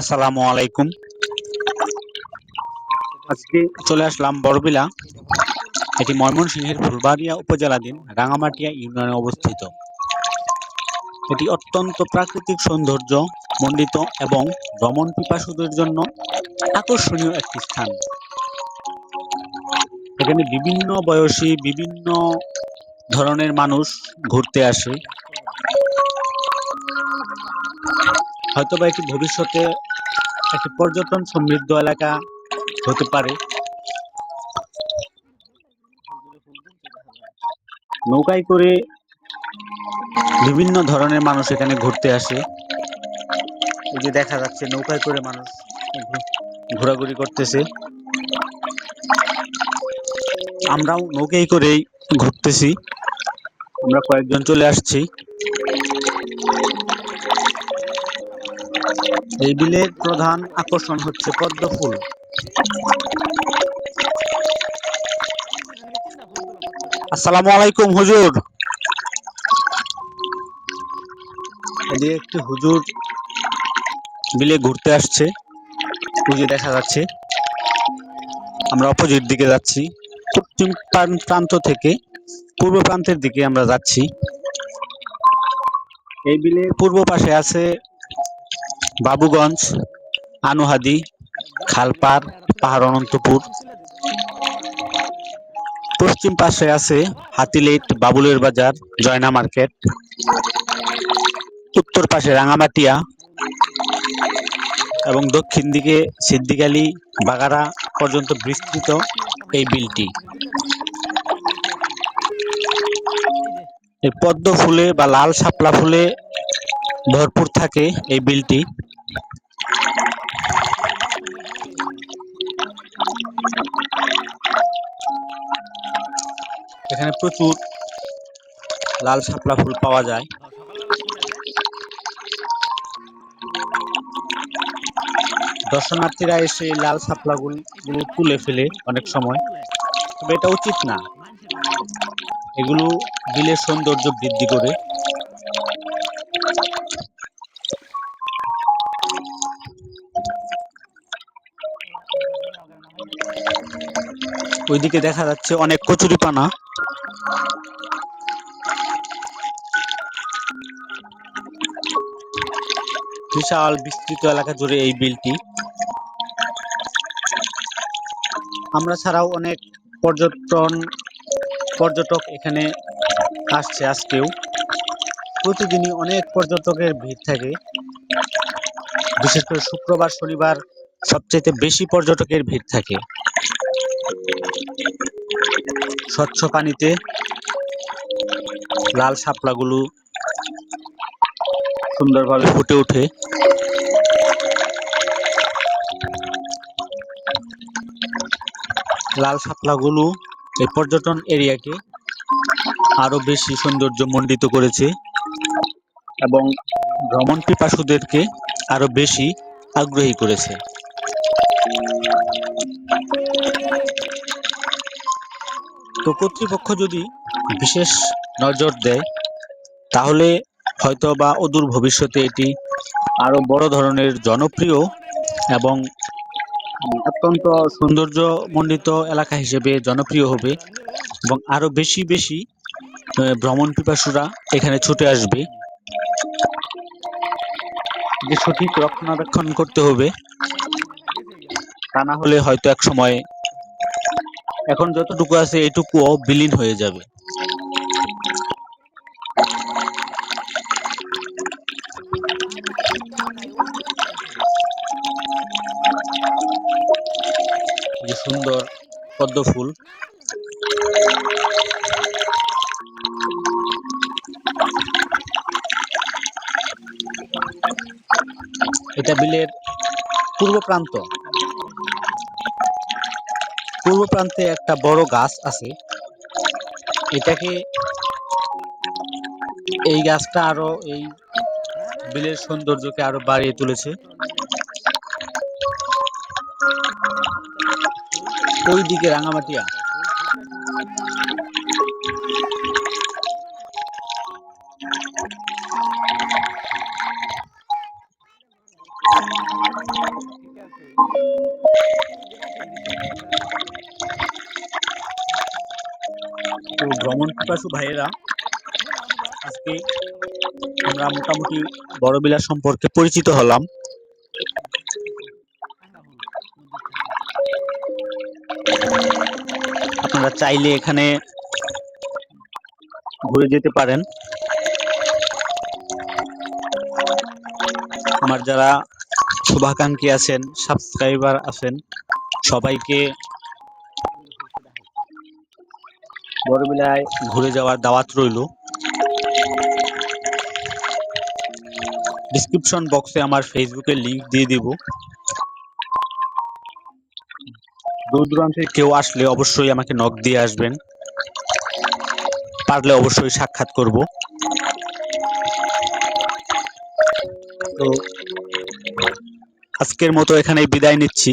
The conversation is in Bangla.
আসসালামু আলাইকুম। আজকে চলে আসলাম বড়বিলা এটি ময়মনসিংহের ফুলবাড়িয়া উপজেলাধীন রাঙামাটিয়া ইউনিয়নে অবস্থিত। এটি অত্যন্ত প্রাকৃতিক সৌন্দর্য, মণ্ডিত এবং ভ্রমণ পিপাসুদের জন্য আকর্ষণীয় একটি স্থান। এখানে বিভিন্ন বয়সী, বিভিন্ন ধরনের মানুষ ঘুরতে আসে। হয়তোবা এটি ভবিষ্যতে একটি পর্যটন সমৃদ্ধ এলাকা হতে পারে। নৌকায় করে বিভিন্ন ধরনের মানুষ এখানে ঘুরতে আসে। এই যে দেখা যাচ্ছে নৌকায় করে মানুষ ঘোরাঘুরি করতেছে। আমরাও নৌকায় করেই ঘুরতেছি। আমরা কয়েকজন চলে আসছি। এই বিলের প্রধান আকর্ষণ হচ্ছে পদ্ম ফুল। আসসালামু আলাইকুম, হুজুর। এদিকে একটি হুজুর বিলে ঘুরতে আসছে। ওই দেখা যাচ্ছে। আমরা অপোজিট দিকে যাচ্ছি। পশ্চিম প্রান- প্রান্ত থেকে পূর্ব প্রান্তের দিকে আমরা যাচ্ছি। এই বিলের পূর্ব পাশে আছে বাবুগঞ্জ, আনুহাদি খালপার পাহাড় অনন্তপুর পশ্চিম পাশে আছে হাতিলেট বাবুলের বাজার, জয়না মার্কেট। উত্তর পাশে রাঙামাটিয়া এবং দক্ষিণ দিকে সিদ্দিকালী বাগারা পর্যন্ত বিস্তৃত এই বিলটি। এই পদ্ম ফুলে বা লাল শাপলা ফুলে ভরপুর থাকে এই বিলটি। এখানে প্রচুর লাল শাপলা ফুল পাওয়া যায়। দর্শনার্থীরা এসে লাল শাপলাগুলো গুলো তুলে ফেলে অনেক সময়। তবে এটা উচিত না। এগুলো বিলের সৌন্দর্য বৃদ্ধি করে। ওইদিকে দেখা যাচ্ছে অনেক কচুরিপানা বিশাল বিস্তৃত এলাকা জুড়ে এই বিলটি। আমরা ছাড়াও অনেক পর্যটন, পর্যটক এখানে আসছে আজকেও। প্রতিদিনই অনেক পর্যটকের ভিড় থাকে। বিশেষ করে শুক্রবার, শনিবার সবচেয়ে বেশি পর্যটকের ভিড় থাকে। স্বচ্ছ পানিতে লাল শাপলাগুলো সুন্দরভাবে ফুটে ওঠে। লাল শাপলাগুলো এই পর্যটন এরিয়াকে আরও বেশি সৌন্দর্য মণ্ডিত করেছে এবং ভ্রমণ পিপাসুদেরকে আরও বেশি আগ্রহী করেছে। তো কর্তৃপক্ষ যদি বিশেষ নজর দেয়, তাহলে হয়তো বা অদূর ভবিষ্যতে এটি আরও বড় ধরনের জনপ্রিয় এবং অত্যন্ত সৌন্দর্যমণ্ডিত এলাকা হিসেবে জনপ্রিয় হবে এবং আরও বেশি বেশি ভ্রমণ পিপাসুরা এখানে ছুটে আসবে। যে সঠিক রক্ষণাবেক্ষণ করতে হবে তা না হলে হয়তো এক সময় এখন যতটুকু আছে এটুকুও বিলীন হয়ে যাবে। যে সুন্দর পদ্ম ফুল। এটা বিলের পূর্ব প্রান্ত। পূর্ব প্রান্তে একটা বড় গাছ আছে। এটাকে এই গাছটা আরও এই বিলের সৌন্দর্যকে আরও বাড়িয়ে তুলেছে। ওই দিকে রাঙামাটিয়া। তো ভ্রমণ পিপাসু ভাইয়েরা, আজকে আমরা মোটামুটি বড়বিলা সম্পর্কে পরিচিত হলাম। আপনারা চাইলে এখানে ঘুরে যেতে পারেন। আমার যারা শুভাকাঙ্ক্ষী আছেন, সাবস্ক্রাইবার আছেন, সবাইকে বড়বিলায় ঘুরে যাওয়ার দাওয়াত রইল। ডিসক্রিপশন বক্সে আমার ফেসবুকের লিংক দিয়ে দিব। দূর দূরান্তে কেউ আসলে অবশ্যই আমাকে নক দিয়ে আসবেন। পারলে অবশ্যই সাক্ষাৎ করব। তো আজকের মতো এখানে বিদায় নিচ্ছি।